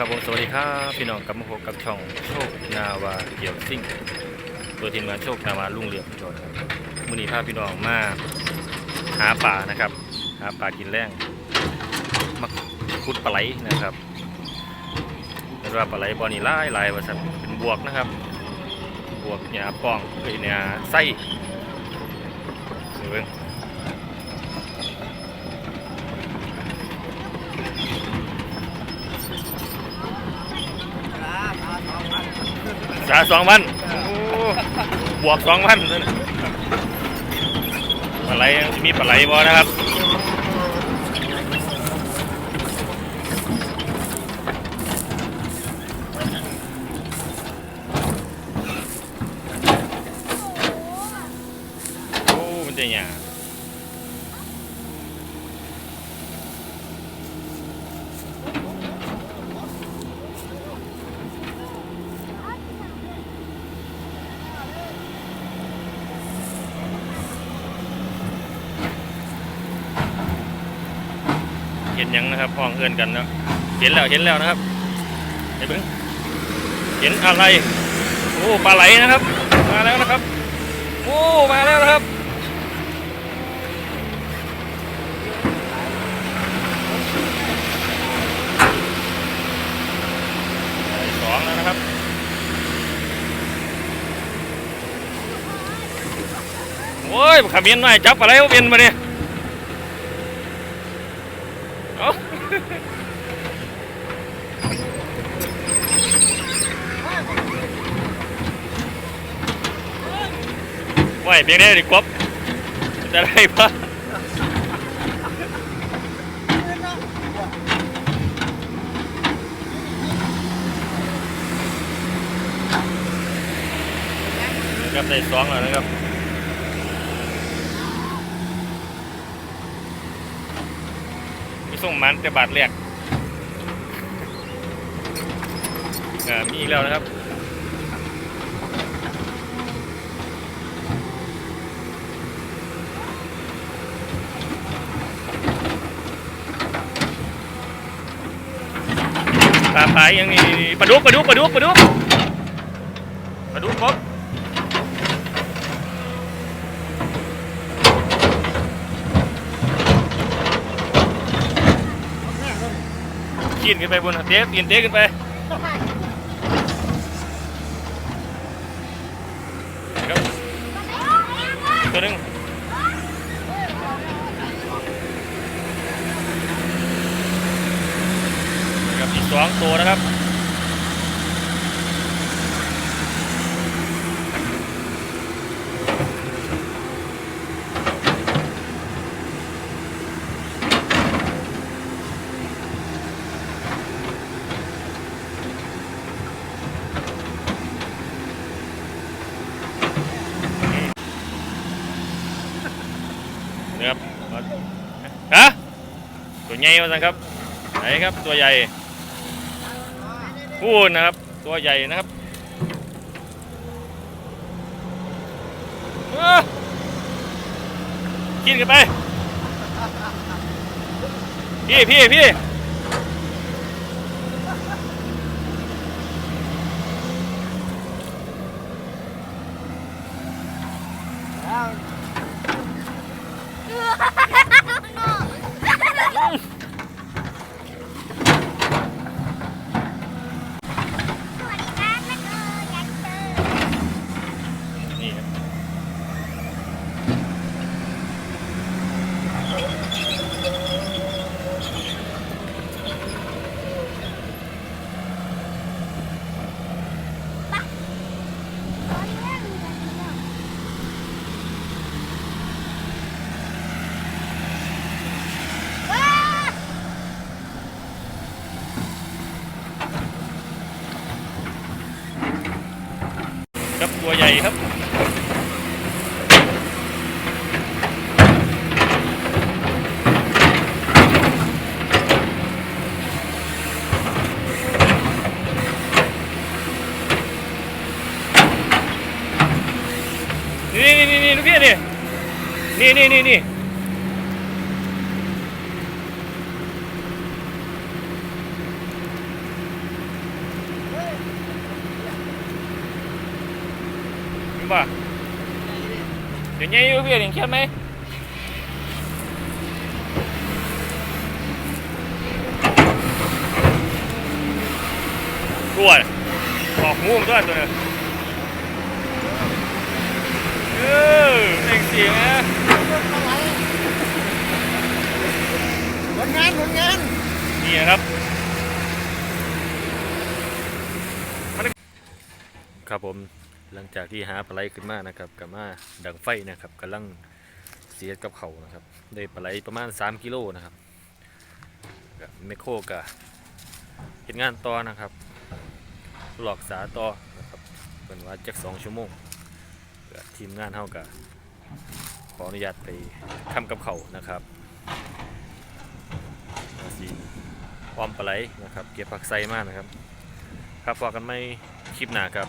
ครับผมสวัสดีครับพี่น้องกับมาพบกับช่องโชคนาวาเกี่ยวซิ่งตัวทีมงานโชคนาวาลุ่งเรืองจอดครับมือนี้พาพี่น้องมาหาป่านะครับ หาป่ากินแรงมาขุดปลาไหลนะครับแล้วว่าปลาไหลบอนี่หลายหลายว่าซั่นเป็นบวกนะครับ บวกหญ้าป้องเอ้ยหญ้าไส้เบิ่งสาสองพันบวกสองพันนั่นน่ะปลาไหลมีปลาไหลบอนะครับโอ้มันจะหยา เห็นยังนะครับพ้องเอื้อนกันแล้วเห็นแล้วเห็นแล้วนะครับไอ้เบิ้งเห็นอะไรโอ้ปลาไหลนะครับ มาแล้วนะครับโอ้มาแล้วนะครับสองแล้วนะครับโอ้ยขมิ้นหน่อยจับอะไรวะเป็นมาเนี่ย ไหวเพียงได้ดิกบจะได้ปะครับได้สองแล้วนะครับมีส่งมันแต่บาทแรกอ่ามีอีกแล้วนะครับ ปลายยังนี่ปลาดุกปลาดุกปลาดุกปลาดุกปลาดุกครบกินขึ้นไปบนเต๊ะกินเต๊ะขึ้นไปครับตัวหนึง ครับอีกสองตัวนะครับนะครับฮะตัวใหญ่มาสังครับ ไหนครับ ตัวใหญ่ พูดนะครับ ตัวใหญ่นะครับเอ้อกินกันไป พี่พี่พี่ ตัวใหญ่ครับนี่นี่นี่นี่ลูกพี่นี่นี่นี่นี่ บ่เดี๋ยวนี้อยู่พี่เห็นเครียดไหมกลัวออกงูมาด้วยตัวนึงเออเองเสียงนะ ผลงานผลงาน นี่นะครับครับผมหลัง จากที่หาปลาไหลขึ้นมานะครับกับมาดังไฟนะครับกำลังเสียกับเขานะครับ ได้ปลาไหลประมาณ 3 กิโลนะครับกับเมโครกับเห็นงานต่อนะครับ หลอกสาต่อนะครับเป็นว่าจักสองชั่วโมงทีมงานเท่ากับขออนุญาตไปทำกับเขานะครับมาสีอ้อมปลาไหลนะครับ เก็บผักไซมากนะครับ ครับพอกันไม่คลิปหน้าครับ